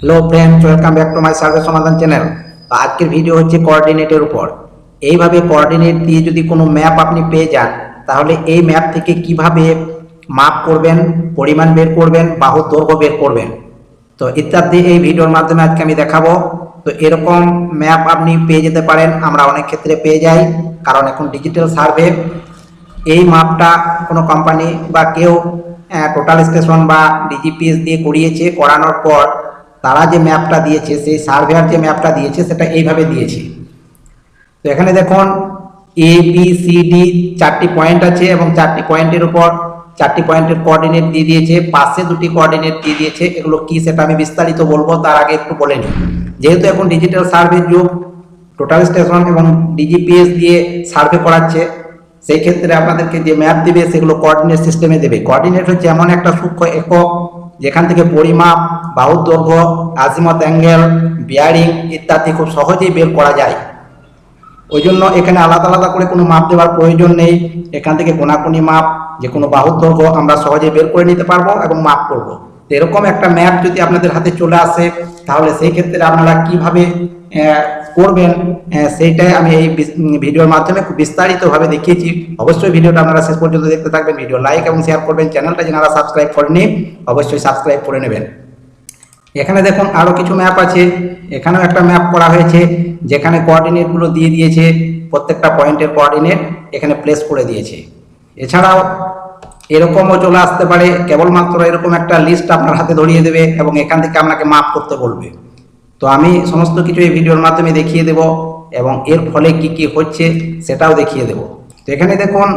Hello friends welcome back to my survey সমাধান channel তো আজকের ভিডিও হচ্ছে কোঅর্ডিনেটের উপর। এইভাবে কোঅর্ডিনেট দিয়ে যদি কোনো ম্যাপ আপনি পেয়ে যান, তাহলে এই ম্যাপ থেকে কীভাবে মাপ করবেন, পরিমাণ বের করবেন বাহু দৈর্ঘ্য বের করবেন। তো ইত্যাদি এই ভিডিওর মাধ্যমে আজকে আমি দেখাবো। তো এরকম ম্যাপ আপনি পেয়ে যেতে পারেন, আমরা অনেক ক্ষেত্রে পেয়ে যাই, কারণ এখন ডিজিটাল সার্ভে এই মাপটা কোনো কোম্পানি বা কেউ টোটাল স্টেশন বা ডিজিপিএস দিয়ে করিয়েছে, করানোর পর তারা যে ম্যাপটা দিয়েছে, সেই সার্ভেয়ার যে ম্যাপটা দিয়েছে, সেটা এইভাবে দিয়েছে। তো এখানে দেখুন এ বি সি ডি চারটি পয়েন্ট আছে এবং চারটি পয়েন্টের উপর চারটি পয়েন্টের কোঅর্ডিনেট দিয়ে দিয়েছে, পাশে দুটি কোঅর্ডিনেট দিয়ে দিয়েছে। এগুলো কি সেটা আমি বিস্তারিত বলব, তার আগে একটু বলে নিই। যেহেতু এখন ডিজিটাল সার্ভে যুগ টোটাল স্টেশন এবং ডিজিপিএস দিয়ে সার্ভে করাচ্ছে, সেই ক্ষেত্রে আপনাদেরকে যে ম্যাপ দিবে, সেগুলো কোঅর্ডিনেট সিস্টেমে দেবে। কোঅর্ডিনেট হচ্ছে এমন একটা সূক্ষ্ম একক যেখান থেকে পরিমাপ বাহু দৈর্ঘ্য, আজিমত অ্যাঙ্গেল, বিয়ারিং ইত্যাদি খুব সহজেই বের করা যায়। ওই জন্য এখানে আলাদা আলাদা করে কোনো মাপ দেওয়ার প্রয়োজন নেই। এখান থেকে কোনাকুনি মাপ, যে কোনো বাহুর দৈর্ঘ্য আমরা সহজে বের করে নিতে পারব এবং মাপ করব। এরকম একটা ম্যাপ যদি আপনাদের হাতে চলে আসে, তাহলে সেই ক্ষেত্রে আপনারা কীভাবে করবেন সেইটাই আমি এই ভিডিওর মাধ্যমে খুব বিস্তারিতভাবে দেখিয়েছি। অবশ্যই ভিডিওটা আপনারা শেষ পর্যন্ত দেখতে থাকবেন। ভিডিও লাইক এবং শেয়ার করবেন। চ্যানেলটা যারা সাবস্ক্রাইব করেনি অবশ্যই সাবস্ক্রাইব করে নেবেন। এখানে দেখুন আরও কিছু ম্যাপ আছে। এখানেও একটা ম্যাপ করা হয়েছে, যেখানে কোঅর্ডিনেটগুলো দিয়ে দিয়েছে, প্রত্যেকটা পয়েন্টের কোঅর্ডিনেট এখানে প্লেস করে দিয়েছে। এছাড়াও এরকমও চলে আসতে পারে, কেবলমাত্র এরকম একটা লিস্ট আপনার হাতে ধরিয়ে দেবে এবং এখান থেকে আপনাকে মাপ করতে বলবে। তো আমি সমস্ত কিছু এই ভিডিওর মাধ্যমে দেখিয়ে দেব এবং এর ফলে কি কি হচ্ছে সেটাও দেখিয়ে দেব। তো এখানে দেখুন,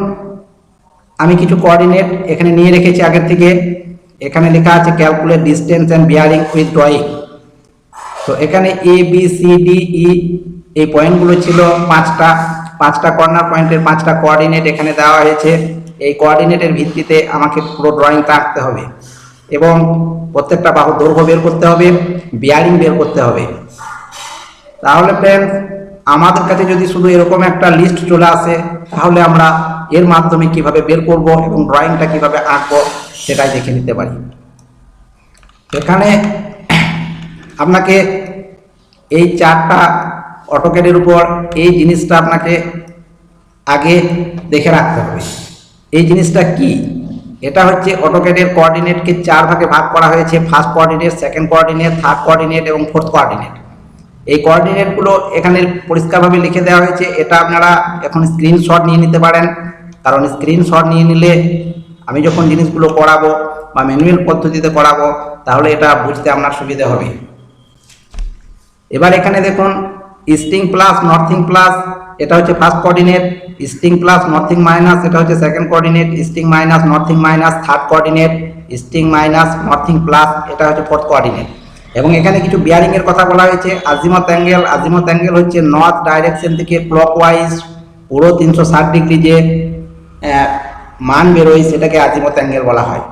আমি কিছু কোঅর্ডিনেট এখানে নিয়ে রেখেছি আগের থেকে। এখানে লেখা আছে calculate distance and bearing with drawing তো এখানে A B C D E এই পয়েন্টগুলো ছিল পাঁচটা। পাঁচটা কর্নার পয়েন্টের পাঁচটা কোঅর্ডিনেট এখানে দেওয়া হয়েছে। এই কোঅর্ডিনেটের ভিত্তিতে আমাকে পুরো ড্রয়িংটা আঁকতে হবে এবং প্রত্যেকটা বাহু দৈর্ঘ্য বের করতে হবে, বিয়ারিং বের করতে হবে। তাহলে ফ্রেন্ডস আমাদের কাছে যদি শুধু এরকম একটা লিস্ট চলে আসে, তাহলে আমরা এর মাধ্যমে কীভাবে বের করব এবং ড্রয়িংটা কীভাবে আঁকবো সেটাই দেখে নিতে পারি। এখানে আপনাকে এই চারটা অটোকেটের উপর এই জিনিসটা আপনাকে আগে দেখে রাখতে হবে। এই জিনিসটা কি? এটা হচ্ছে অটোকেটের কোঅর্ডিনেটকে চার ভাগে ভাগ করা হয়েছে। First coordinate second coordinate third coordinate এবং ফোর্থ কোঅর্ডিনেট এই কোঅর্ডিনেটগুলো এখানে পরিষ্কারভাবে লিখে দেওয়া হয়েছে। এটা আপনারা এখন স্ক্রিনশট নিয়ে নিতে পারেন। কারণ স্ক্রিনশট নিয়ে নিলে আমি যখন জিনিসগুলো করাবো বা ম্যানুয়াল পদ্ধতিতে করাবো, তাহলে এটা বুঝতে আপনার সুবিধা হবে। এবার এখানে দেখুন ইস্টিং প্লাস নর্থিং প্লাস এটা হচ্ছে first coordinate easting plus northing minus এটা হচ্ছে second coordinate easting minus northing minus third coordinate easting minus northing plus এটা হচ্ছে ফোর্থ কোঅর্ডিনেট এবং এখানে কিছু বিয়ারিং এর কথা বলা হয়েছে আজিমত অ্যাঙ্গেল আজিমত অ্যাঙ্গেল হচ্ছে নর্থ ডাইরেকশন থেকে ক্লকওয়াইজ পুরো তিনশো ষাট ডিগ্রি যে মান বেরোয় সেটাকে আজিমত অ্যাঙ্গেল বলা হয়।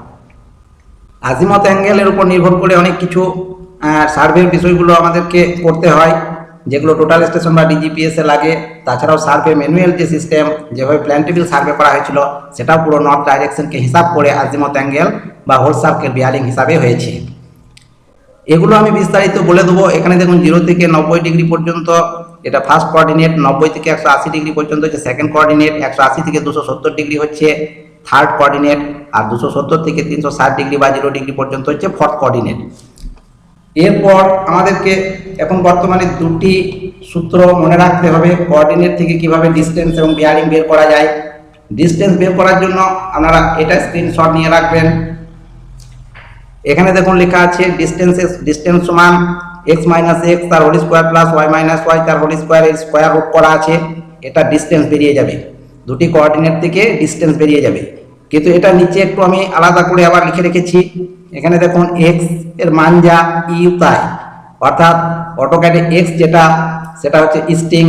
আজিমত অ্যাঙ্গেলের উপর নির্ভর করে অনেক কিছু সার্ভের বিষয়গুলো আমাদেরকে করতে হয়। যেগুলো টোটাল স্টেশন বা ডিজিপিএস লাগে, তাছাড়াও সার্ভে ম্যানুয়াল যে সিস্টেম যেভাবে প্ল্যান্টেবিল সার্ভে করা হয়েছিল, সেটাও পুরো নর্থ ডাইরেকশনকে হিসাব করে আজিমত অ্যাঙ্গেল বা হোল সার্কেল বিয়ারিং হিসাবে হয়েছে। এগুলো আমি বিস্তারিত বলে দেবো। এখানে দেখুন জিরো থেকে নব্বই ডিগ্রি পর্যন্ত, এটা ফার্স্ট কোঅর্ডিনেট নব্বই থেকে একশো আশি ডিগ্রি পর্যন্ত হচ্ছে সেকেন্ড কোঅর্ডিনেট একশো আশি থেকে দুশো সত্তর ডিগ্রি হচ্ছে থার্ড কোঅর্ডিনেট আর দুশো সত্তর থেকে তিনশো ষাট ডিগ্রি বা জিরো ডিগ্রি পর্যন্ত হচ্ছে ফোর্থ কোঅর্ডিনেট এরপর আমাদেরকে এখন বর্তমানে দুটি সূত্র মনে রাখতে হবে কোঅর্ডিনেট থেকে কীভাবে ডিস্টেন্স এবং বিয়ারিং বের করা যায়। ডিস্টেন্স বের করার জন্য আপনারা এটা স্ক্রিনশট নিয়ে রাখবেন। এখানে দেখুন লেখা আছে ডিস্টেন্স ডিস্টেন্স সমান এক্স মাইনাস এক্স তার whole square plus Y minus Y তার হোল স্কোয়ার এর স্কোয়ার রুট করা আছে। এটা ডিস্টেন্স বেরিয়ে যাবে। দুটি কোঅর্ডিনেট থেকে ডিস্টেন্স বেরিয়ে যাবে। কিন্তু এটা নিচে একটু আমি আলাদা করে আবার লিখে রেখেছি। এখানে দেখুন এক্সের মান যা ইউ তাই। অর্থাৎ অটোক্যাডে এক্স যেটা, সেটা হচ্ছে ইস্টিং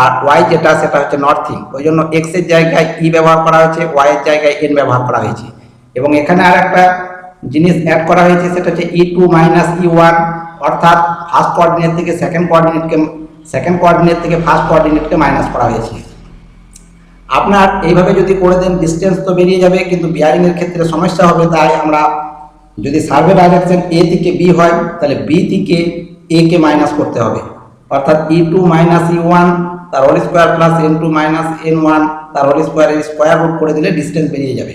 আর ওয়াই যেটা, সেটা হচ্ছে নর্থিং ওই জন্য এক্সের জায়গায় ই ব্যবহার করা হয়েছে ওয়াই এর জায়গায় এন ব্যবহার করা হয়েছে। এবং এখানে আর একটা জিনিস অ্যাড করা হয়েছে, সেটা হচ্ছে E two minus E one অর্থাৎ ফার্স্ট কোঅর্ডিনেট থেকে সেকেন্ড কোঅর্ডিনেটকে সেকেন্ড কোঅর্ডিনেট থেকে ফার্স্ট কোঅর্ডিনেটকে মাইনাস করা হয়েছে। আপনার এইভাবে যদি করে দেন ডিস্টেন্স তো বেরিয়ে যাবে, কিন্তু বিয়ারিং এর ক্ষেত্রে সমস্যা হবে। তাই আমরা যদি সার্ভে ডাইরেকশন এ থেকে বি হয়, তাহলে বি থেকে এ কে মাইনাস করতে হবে। অর্থাৎ E two minus E one তার whole square plus N two minus N one তার হোল স্কোয়ারের স্কোয়ার রুট করে দিলে ডিস্টেন্স বেরিয়ে যাবে।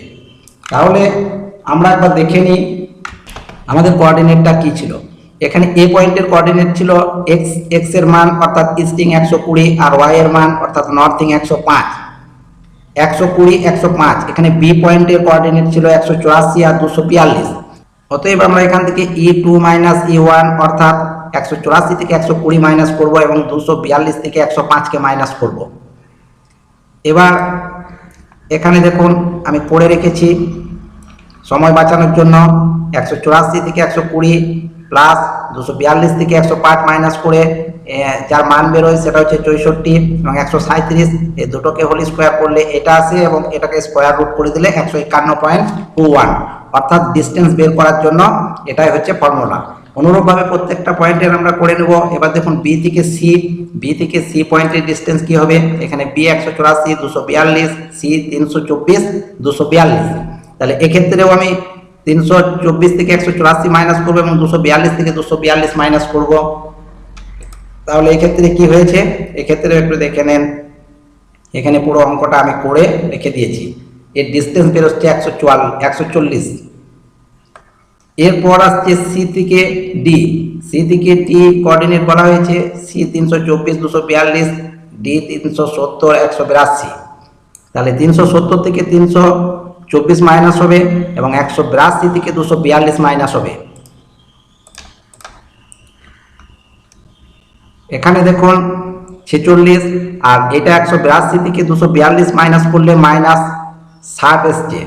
তাহলে আমরা একবার দেখে নিই আমাদের কোঅর্ডিনেটটা কি ছিল। এখানে এ পয়েন্টের কোঅর্ডিনেট ছিল এক্স এক্সের মান, অর্থাৎ ইস্টিং একশো কুড়ি আর ওয়াই এর মান, অর্থাৎ নর্থিং একশো পাঁচ। একশো কুড়ি, একশো পাঁচ। এখানে বি পয়েন্টের কোঅর্ডিনেট ছিল একশো চুরাশি আর দুশো বিয়াল্লিশ। অতএব আমরা এখান থেকে E two minus E one অর্থাৎ একশো চুরাশি থেকে একশো কুড়ি মাইনাস করব এবং দুশো বিয়াল্লিশ থেকে একশো পাঁচকে মাইনাস করব। এবার এখানে দেখুন, আমি পড়ে রেখেছি সময় বাঁচানোর জন্য। একশো চুরাশি থেকে একশো কুড়ি প্লাস দুশো বিয়াল্লিশ থেকে একশো পাঁচ মাইনাস করে যার মান বেরোয় সেটা হচ্ছে চৌষট্টি এবং একশো সাঁত্রিশ এই দুটোকে হোল স্কোয়ার করলে এটা আসে এবং এটাকে স্কোয়ার রুট করে দিলে একশো একান্ন পয়েন্ট টু ওয়ান অর্থাৎ ডিস্টেন্স বের করার জন্য এটাই হচ্ছে ফর্মুলা অনুরূপভাবে প্রত্যেকটা পয়েন্টের আমরা করে নেব। এবার দেখুন বি থেকে সি বি থেকে সি পয়েন্টের ডিস্টেন্স কি হবে? এখানে বি একশো চুরাশি, দুশো বিয়াল্লিশ সি তিনশো চব্বিশ, দুশো বিয়াল্লিশ। তাহলে এক্ষেত্রেও আমি তিনশো চব্বিশ থেকে একশো চুরাশি মাইনাস করব এবং দুশো বিয়াল্লিশ থেকে দুশো বিয়াল্লিশ মাইনাস করব। তাহলে এক্ষেত্রে কি হয়েছে? এক্ষেত্রে একটু দেখে নেন। এখানে পুরো অঙ্কটা আমি করে রেখে দিয়েছি। এর ডিস্টেন্স বেরোচ্ছে একশো চুয়াল, একশো চল্লিশ। এরপর আসছে সি থেকে ডি সি থেকে ডি কোঅর্ডিনেট বলা হয়েছে। সি তিনশো চব্বিশ, দুশো বিয়াল্লিশ ডি তিনশো সত্তর, একশো বিরাশি। তাহলে তিনশো সত্তর থেকে তিনশো চব্বিশ মাইনাস হবে এবং একশো বিরাশি থেকে দুশো বিয়াল্লিশ মাইনাস হবে। এখানে দেখুন, ছেচল্লিশ, আর এটা একশো বিরাশি থেকে দুশো বিয়াল্লিশ মাইনাস করলে মাইনাস ষাট এসছে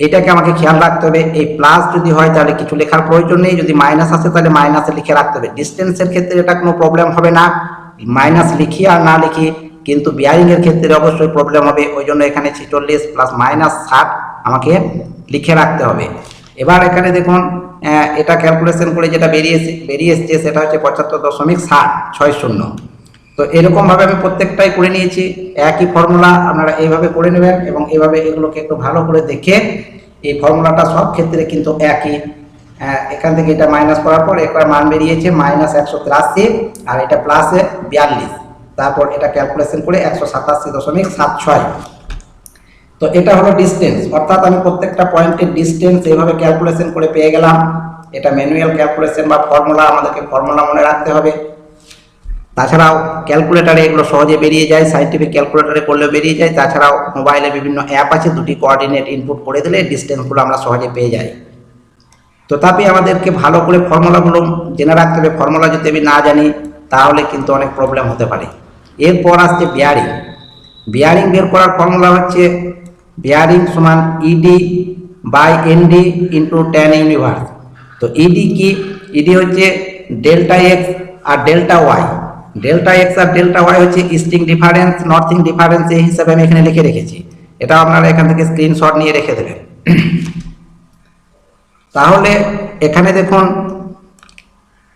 এটাকে আমাকে খেয়াল রাখতে হবে, এই প্লাস যদি হয় তাহলে কিছু লেখার প্রয়োজন নেই, যদি মাইনাস আসে তাহলে মাইনাসে লিখে রাখতে হবে। ডিস্টেন্সের ক্ষেত্রে এটা কোনো প্রবলেম হবে না মাইনাস লিখি আর না লিখি, কিন্তু বিয়ারিংয়ের ক্ষেত্রে অবশ্যই প্রবলেম হবে, ওই জন্য এখানে ছেচল্লিশ প্লাস মাইনাস ষাট আমাকে লিখে রাখতে হবে। এবার এখানে দেখুন এটা ক্যালকুলেশন করে যেটা বেরিয়েছে বেরিয়ে এসছে সেটা হচ্ছে পঁচাত্তর দশমিক ষাট ছয় শূন্য। তো এরকমভাবে আমি প্রত্যেকটাই করে নিয়েছি একই ফর্মুলা আপনারা এইভাবে করে নেবেন এবং এইভাবে এগুলোকে একটু ভালো করে দেখে এই ফর্মুলাটা সব ক্ষেত্রে কিন্তু একই। আহ, এখান থেকে এটা মাইনাস করার পর এবার মান বেরিয়েছে মাইনাস একশো তিরাশি আর এটা প্লাসে বিয়াল্লিশ। তারপর এটা ক্যালকুলেশন করে একশো সাতাশি দশমিক সাত ছয়। তো এটা হলো ডিস্টেন্স অর্থাৎ আমি প্রত্যেকটা পয়েন্টের ডিস্টেন্স এইভাবে ক্যালকুলেশন করে পেয়ে গেলাম। এটা ম্যানুয়াল ক্যালকুলেশন বা ফর্মুলা আমাদেরকে ফর্মুলা মনে রাখতে হবে। তাছাড়াও ক্যালকুলেটারে এগুলো সহজে বেরিয়ে যায় সাইন্টিফিক ক্যালকুলেটারে করলেও বেরিয়ে যায়। তাছাড়াও মোবাইলে বিভিন্ন অ্যাপ আছে, দুটি কোঅর্ডিনেট ইনপুট করে দিলে ডিস্টেন্সগুলো আমরা সহজে পেয়ে যাই। তথাপি আমাদেরকে ভালো করে ফর্মুলাগুলো জেনে রাখতে হবে। ফর্মুলা যদি আমি না জানি, তাহলে কিন্তু অনেক প্রবলেম হতে পারে। এরপর আসছে বিয়ারিং বিয়ারিং বের করার ফর্মুলা হচ্ছে বিয়ারিং সমান ED by ND into tan inverse তো ইডি কি? ইডি হচ্ছে ডেল্টা এক্স আর ডেল্টা ওয়াই ডেল্টা এক্স আর ডেল্টা ওয়াই হচ্ছে ইস্টিং ডিফারেন্স নর্থিং ডিফারেন্স এই হিসাবে আমি এখানে লিখে রেখেছি। এটা আপনারা এখান থেকে স্ক্রিনশট নিয়ে রেখে দেবেন। তাহলে এখানে দেখুন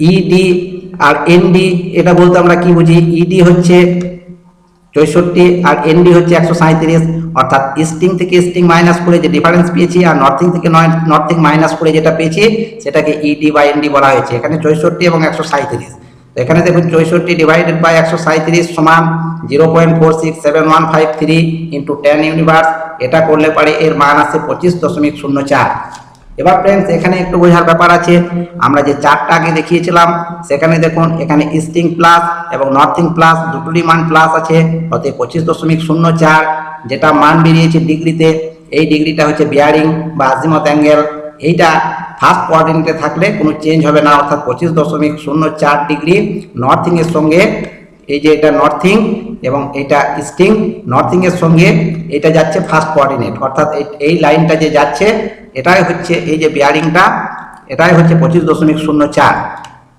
ইডি আর এনডি এটা বলতে আমরা কি বুঝি? ইডি হচ্ছে চৌষট্টি আর এনডি হচ্ছে একশো সাঁত্রিশ অর্থাৎ ইস্টিং থেকে ইস্টিং মাইনাস করে যে ডিফারেন্স পেয়েছি আর নর্থিং থেকে নর্থিং মাইনাস করে যেটা পেয়েছি, সেটাকে ইডি বা এনডি বলা হয়েছে। এখানে চৌষট্টি এবং একশো সাঁত্রিশ তো এখানে দেখুন চৌষট্টি ডিভাইডেড বাই একশো সাঁত্রিশ সমান zero point four six seven one five three into tan inverse এটা করলে পারে এর মান আসে পঁচিশ দশমিক শূন্য চার। এবার ফ্রেন্ডস এখানে একটু বোঝার ব্যাপার আছে। আমরা যে চারটা আগে দেখিয়েছিলাম, সেখানে দেখুন, এখানে ইস্টিং প্লাস এবং নর্থিং প্লাস দুটোরই মান প্লাস আছে, অতএব পঁচিশ দশমিক শূন্য চার, যেটা মান বেরিয়েছে ডিগ্রিতে, এই ডিগ্রিটা হচ্ছে বিয়ারিং বা আজিমত অ্যাঙ্গেল এইটা ফার্স্ট কোঅর্ডিনেটে থাকলে কোনো চেঞ্জ হবে না, অর্থাৎ পঁচিশ দশমিক শূন্য চার ডিগ্রি নর্থিং এর সঙ্গে, এই যে এটা নর্থিং এবং এটা ইস্টিং নর্থিং এর সঙ্গে এটা যাচ্ছে ফার্স্ট কোঅর্ডিনেট অর্থাৎ এই লাইনটা যে যাচ্ছে এটাই হচ্ছে এই যে বিয়ারিংটা এটাই হচ্ছে পঁচিশ দশমিক শূন্য চার।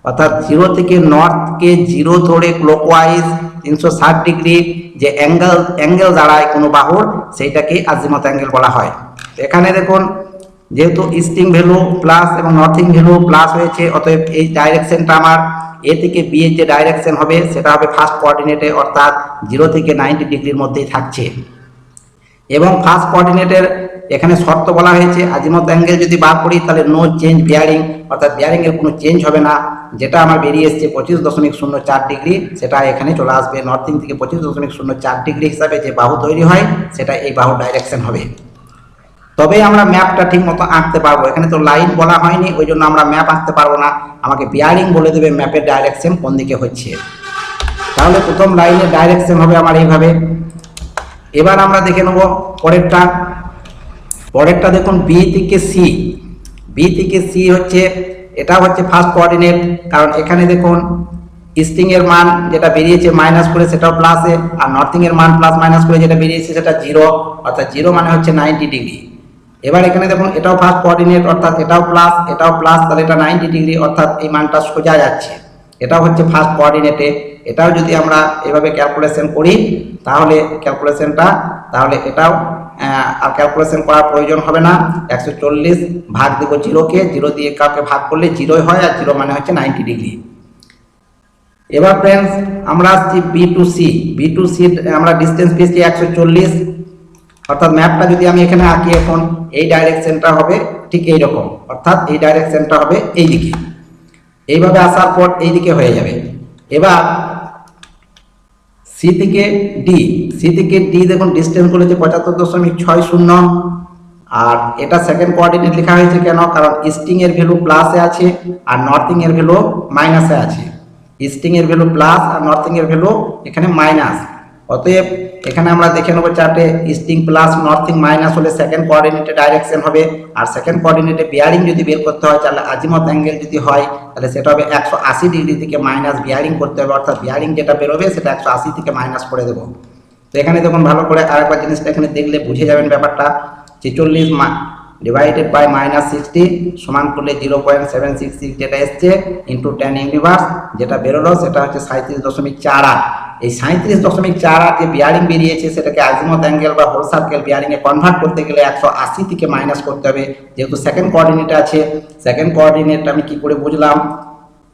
অর্থাৎ জিরো থেকে নর্থকে জিরো ধরে ক্লকওয়াইজ তিনশো ষাট ডিগ্রি যে অ্যাঙ্গেল অ্যাঙ্গেল দাঁড়ায় কোনো বাহুর, সেইটাকে আজিমত অ্যাঙ্গেল বলা হয়। এখানে দেখুন, যেহেতু ইস্টিং ভ্যালু প্লাস এবং নর্থিং ভ্যালু প্লাস হয়েছে, অতএব এই ডাইরেকশনটা আমার এ থেকে বি এর যে ডাইরেকশন হবে, সেটা হবে ফার্স্ট কোঅর্ডিনেটে অর্থাৎ জিরো থেকে নাইনটি ডিগ্রির মধ্যেই থাকছে। এবং ফার্স্ট কোঅর্ডিনেটের এখানে শর্ত বলা হয়েছে, আজিমত অ্যাঙ্গেল যদি বার করি তাহলে নো চেঞ্জ বিয়ারিং অর্থাৎ বিয়ারিং এর কোনো চেঞ্জ হবে না। যেটা আমার বেরিয়ে এসছে পঁচিশ দশমিক শূন্য চার ডিগ্রি, সেটা এখানে চলে আসবে। নর্থিং থেকে পঁচিশ দশমিক শূন্য চার ডিগ্রি হিসাবে যে বাহু তৈরি হয়, সেটা এই বাহু ডাইরেকশন হবে। তবে আমরা ম্যাপটা ঠিক মতো আঁকতে পারব। এখানে তো লাইন বলা হয়নি, ওই জন্য আমরা ম্যাপ আঁকতে পারব না। আমাকে বিয়ারিং বলে দেবে ম্যাপের ডাইরেকশন কোন দিকে হচ্ছে। তাহলে প্রথম লাইনের ডাইরেকশন হবে আমার এইভাবে। এবার আমরা দেখে নেব পরেরটা। পরেরটা দেখুন বি থেকে সি বি থেকে সি হচ্ছে, এটা হচ্ছে ফার্স্ট কোঅর্ডিনেট কারণ এখানে দেখুন ইস্টিং এর মান যেটা বেরিয়েছে মাইনাস করে সেটাও প্লাসে আর নর্থিং এর মান প্লাস মাইনাস করে যেটা বেরিয়েছে সেটা জিরো অর্থাৎ জিরো মানে হচ্ছে নাইনটি ডিগ্রি এবার এখানে দেখুন, এটাও ফার্স্ট কোঅর্ডিনেট অর্থাৎ এটাও প্লাস এটাও প্লাস তাহলে এটা নাইনটি ডিগ্রি অর্থাৎ এই মানটা সোজা যাচ্ছে। এটাও হচ্ছে ফার্স্ট কোঅর্ডিনেটে এটাও যদি আমরা এভাবে ক্যালকুলেশন করি, তাহলে ক্যালকুলেশনটা তাহলে এটাও আর ক্যালকুলেশন করার প্রয়োজন হবে না। একশো চল্লিশ ভাগ দেবো জিরোকে জিরো দিয়ে কাউকে ভাগ করলে জিরোই হয় আর জিরো মানে হচ্ছে নাইনটি ডিগ্রি এবার ফ্রেন্ডস আমরা আসছি B to C B to C আমরা ডিস্টেন্স পেয়েছি একশো চল্লিশ। অর্থাৎ ম্যাপটা যদি আমি এখানে আঁকি এখন, এই ডাইরেকশনটা হবে ঠিক এই রকম অর্থাৎ এই ডাইরেকশনটা হবে এই দিকে এইভাবে আসার পর এই দিকে হয়ে যাবে। এবার সি থেকে ডি সি থেকে ডি দেখুন ডিস্টেন্স করেছে পঁচাত্তর দশমিক ছয় শূন্য। আর এটা সেকেন্ড কোয়ার্ডিনেট লেখা হয়েছে কেন? কারণ ইস্টিং এর ভ্যালু প্লাসে আছে আর নর্থিং এর ভ্যালু মাইনাসে আছে। ইস্টিং এর ভ্যালু প্লাস আর নর্থিং এর ভ্যালু এখানে মাইনাস অতএব এখানে আমরা দেখে নেব চার্টে ইস্টিং প্লাস নর্থিং মাইনাস হলে সেকেন্ড কোঅর্ডিনেটে ডাইরেকশন হবে। আর সেকেন্ড কোঅর্ডিনেটে বিয়ারিং যদি বের করতে হয়, তাহলে আজিমত অ্যাঙ্গেল যদি হয়, তাহলে সেটা হবে একশো আশি ডিগ্রি থেকে মাইনাস বিয়ারিং করতে হবে। অর্থাৎ বিয়ারিং যেটা বেরোবে, সেটা একশো আশি থেকে মাইনাস করে দেবো। তো এখানে দেখুন ভালো করে আরেকবার জিনিসটা এখানে দেখলে বুঝে যাবেন ব্যাপারটা। ছেচল্লিশ ডিভাইডেড বাই মাইনাস সিক্সটি সমান করলে zero point seven six six যেটা এসছে ইন্টু টেন ইউনিভার্স যেটা বেরোলো সেটা হচ্ছে সাঁত্রিশ দশমিক চার আট। এই সাঁত্রিশ দশমিক চার আট যে বিয়ারিং বেরিয়েছে সেটাকে আজিমত অ্যাঙ্গেল বা হোল সার্কেল বিয়ারিং এ কনভার্ট করতে গেলে একশো আশি থেকে মাইনাস করতে হবে। যেহেতু সেকেন্ড কোঅর্ডিনেট আছে সেকেন্ড কোঅর্ডিনেট আমি কি করে বুঝলাম?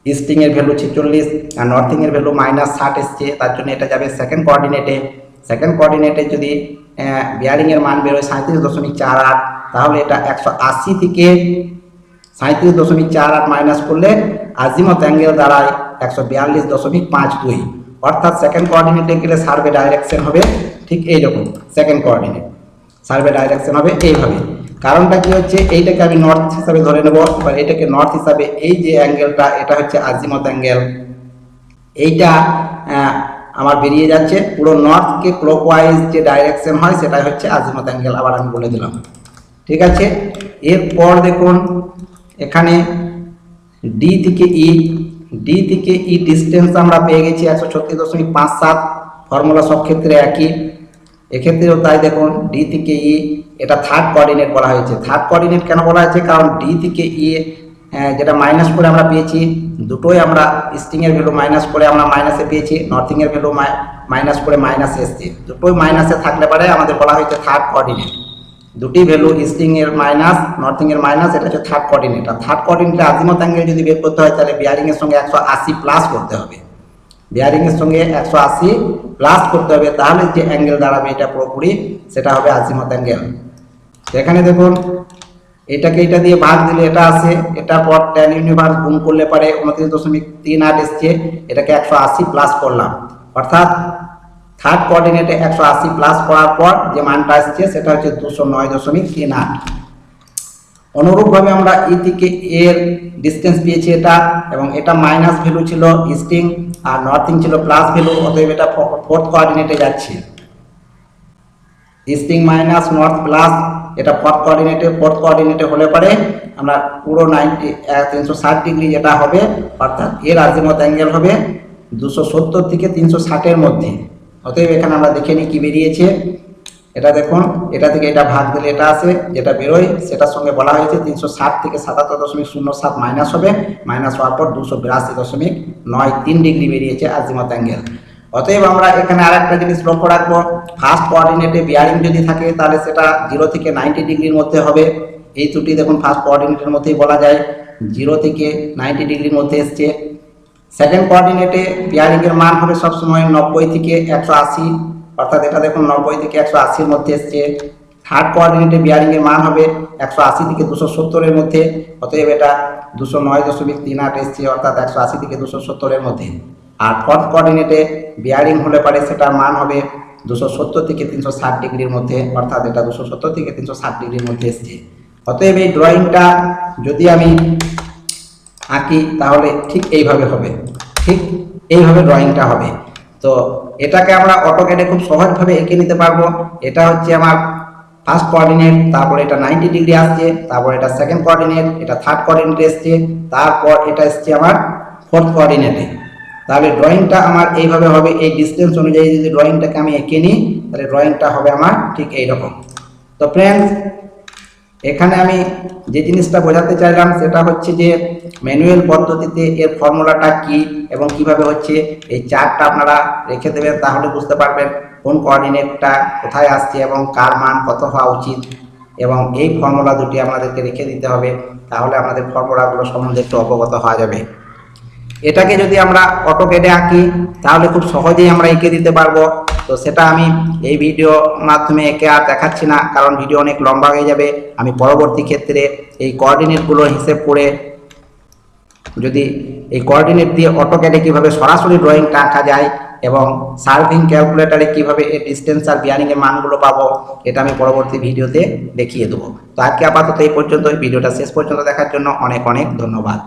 ইস্টিংয়ের ভ্যালু ছেচল্লিশ আর নর্থিং এর ভ্যালু মাইনাস ষাট এসছে, তার জন্য এটা যাবে সেকেন্ড কোঅর্ডিনেটে সেকেন্ড কোঅর্ডিনেটে যদি বিয়ারিং এর মান বেরোয় সাঁত্রিশ দশমিক চার আট তাহলে এটা একশো আশি থেকে সাঁত্রিশ দশমিক চার আট মাইনাস করলে আজিমত অ্যাঙ্গেল দাঁড়ায় একশো বিয়াল্লিশ দশমিক পাঁচ দুই। অর্থাৎ সেকেন্ড কোঅর্ডিনেটে গেলে সার্ভে ডাইরেকশন হবে ঠিক এইরকম সেকেন্ড কোঅর্ডিনেট সার্ভে ডাইরেকশন হবে এইভাবে। কারণটা কি হচ্ছে? এইটাকে আমি নর্থ হিসাবে ধরে নেব বা এটাকে নর্থ হিসাবে এই যে অ্যাঙ্গেলটা এটা হচ্ছে আজিমত অ্যাঙ্গেল এইটা আমার বেরিয়ে যাচ্ছে। পুরো নর্থকে ক্লকওয়াইজ যে ডাইরেকশন হয়, সেটাই হচ্ছে আজিমত অ্যাঙ্গেল আবার আমি বলে দিলাম। ঠিক আছে? এরপর দেখুন, এখানে ডি থেকে ই ডি থেকে ই ডিস্টেন্স আমরা পেয়ে গেছি একশো ছত্রিশ দশমিক পাঁচ সাত ফর্মুলা সব ক্ষেত্রে একই। এক্ষেত্রেও তাই দেখুন ডি থেকে ই এটা থার্ড কোঅর্ডিনেট বলা হয়েছে। থার্ড কোঅর্ডিনেট কেন বলা হয়েছে? কারণ ডি থেকে ই যেটা মাইনাস করে আমরা পেয়েছি, দুটোই আমরা ইস্টিং এর ভ্যালু মাইনাস করে আমরা মাইনাসে পেয়েছি নর্থিং এর ভ্যালু মাইনাস করে মাইনাসে এসছে। দুটোই মাইনাসে থাকলে পারে আমাদের বলা হয়েছে থার্ড কোঅর্ডিনেট দুটি ভ্যালু ইস্টিং এর মাইনাস নর্থিং এর মাইনাস এটা হচ্ছে থার্ড কোঅর্ডিনেট আর থার্ড কোঅর্ডিনেটে আজিমত অ্যাঙ্গেল যদি বের করতে হয়, তাহলে বিয়ারিং এর সঙ্গে একশো আশি প্লাস করতে হবে। বিয়ারিং এর সঙ্গে একশো আশি প্লাস করতে হবে, তাহলে যে অ্যাঙ্গেল দাঁড়াবে এটা পুরোপুরি, সেটা হবে আজিমত অ্যাঙ্গেল এখানে দেখুন, এটাকে এটা দিয়ে ভাগ দিলে এটা আসে এটা পর টেন ইউনিভার্স গুণ করলে পারে উনত্রিশ দশমিক তিন আট এসছে এটাকে একশো আশি প্লাস করলাম। অর্থাৎ থার্ড কোঅর্ডিনেটে একশো আশি প্লাস করার পর যে মানটা আসছে, সেটা হচ্ছে দুশো নয় দশমিক তিন আট। অনুরূপভাবে আমরা ই থেকে এর ডিস্টেন্স পেয়েছি এটা, এবং এটা মাইনাস ভ্যালু ছিল ইস্টিং আর নর্থিং ছিল প্লাস ভ্যালু অতএব এটা ফোর্থ কোঅর্ডিনেটে যাচ্ছে। ইস্টিং মাইনাস নর্থ প্লাস এটা ফোর্থ কোঅর্ডিনেটে ফোর্থ কোঅর্ডিনেটে হলে পরে আমরা পুরো নাইনটি তিনশো ষাট ডিগ্রি যেটা হবে, অর্থাৎ এর আজিমত অ্যাঙ্গেল হবে, দুশো সত্তর থেকে তিনশো ষাটের মধ্যে। অতএব এখানে আমরা দেখে নিই কি বেরিয়েছে। এটা দেখুন, এটা থেকে এটা ভাগ দিলে এটা আসে, যেটা বেরোয় সেটার সঙ্গে বলা হয়েছে তিনশো ষাট থেকে সাতাত্তর দশমিক শূন্য সাত মাইনাস হবে। মাইনাস হওয়ার পর দুশো বিরাশি দশমিক নয় তিন ডিগ্রি বেরিয়েছে আজিমত অ্যাঙ্গেল অতএব আমরা এখানে আরেকটা জিনিস লক্ষ্য রাখব। ফার্স্ট কোঅর্ডিনেটে বিয়ারিং যদি থাকে, তাহলে সেটা জিরো থেকে নাইনটি ডিগ্রির মধ্যে হবে। এই ত্রুটি দেখুন ফার্স্ট কোঅর্ডিনেটের মধ্যেই বলা যায়। জিরো থেকে নাইনটি ডিগ্রির মধ্যে এসছে। সেকেন্ড কোঅর্ডিনেটে বিয়ারিং এর মান হবে সবসময় নব্বই থেকে একশো আশি। অর্থাৎ এটা দেখুন, নব্বই থেকে একশো আশির মধ্যে এসছে। থার্ড কোঅর্ডিনেটে বিয়ারিংয়ের মান হবে একশো আশি থেকে দুশো সত্তরের মধ্যে। অতএব এটা দুশো নয় দশমিক তিন আট এসছে, অর্থাৎ একশো আশি থেকে দুশো সত্তরের মধ্যে। আর ফোর্থ কোঅর্ডিনেটে বিয়ারিং হলে পারে সেটার মান হবে দুশো সত্তর থেকে তিনশো ষাট ডিগ্রির মধ্যে, অর্থাৎ এটা দুশো সত্তর থেকে তিনশো ষাট ডিগ্রির মধ্যে এসছে। অতএব এই ড্রয়িংটা যদি আমি আঁকি তাহলে ঠিক এইভাবে হবে। ঠিক এইভাবে ড্রয়িংটা হবে। তো এটাকে আমরা অটোক্যাডে খুব সহজভাবে এঁকে নিতে পারব। এটা হচ্ছে আমার ফার্স্ট কোঅর্ডিনেট তারপর এটা নাইনটি ডিগ্রি আসছে, তারপর এটা সেকেন্ড কোঅর্ডিনেট এটা থার্ড কোঅর্ডিনেট এসছে, তারপর এটা এসছে আমার ফোর্থ কোঅর্ডিনেটে তাহলে ড্রয়িংটা আমার এইভাবে হবে, এই ডিস্টেন্স অনুযায়ী যদি ড্রয়িংটাকে আমি এঁকে নিই, তাহলে ড্রয়িংটা হবে আমার ঠিক এইরকম। তো ফ্রেন্ডস এখানে আমি যে জিনিসটা বোঝাতে চাইলাম সেটা হচ্ছে যে ম্যানুয়াল পদ্ধতিতে এর ফর্মুলাটা কি এবং কীভাবে হচ্ছে এই চার্টটা আপনারা রেখে দেবেন তাহলে বুঝতে পারবেন কোন কোঅর্ডিনেটটা কোথায় আসছে এবং কার মান কত হওয়া উচিত এবং এই ফর্মুলা দুটি আমাদেরকে রেখে দিতে হবে তাহলে আমাদের ফর্মুলাগুলো সম্বন্ধে একটু অবগত হওয়া যাবে। এটাকে যদি আমরা অটোকেডে আঁকি তাহলে খুব সহজেই আমরা এঁকে দিতে পারব। তো সেটা আমি এই ভিডিও মাধ্যমে একে আর দেখাচ্ছি না, কারণ ভিডিও অনেক লম্বা হয়ে যাবে। আমি পরবর্তী ক্ষেত্রে এই কোঅর্ডিনেটগুলো হিসেব করে যদি এই কোঅর্ডিনেট দিয়ে অটোক্যাডে কীভাবে সরাসরি ড্রয়িংটা আঁকা যায় এবং সার্ভিং ক্যালকুলেটারে কীভাবে এই ডিস্টেন্স আর বিয়ারিং এর মানগুলো পাবো, এটা আমি পরবর্তী ভিডিওতে দেখিয়ে দেবো। তো আজকে আপাতত এই পর্যন্ত ভিডিওটা শেষ পর্যন্ত দেখার জন্য অনেক অনেক ধন্যবাদ।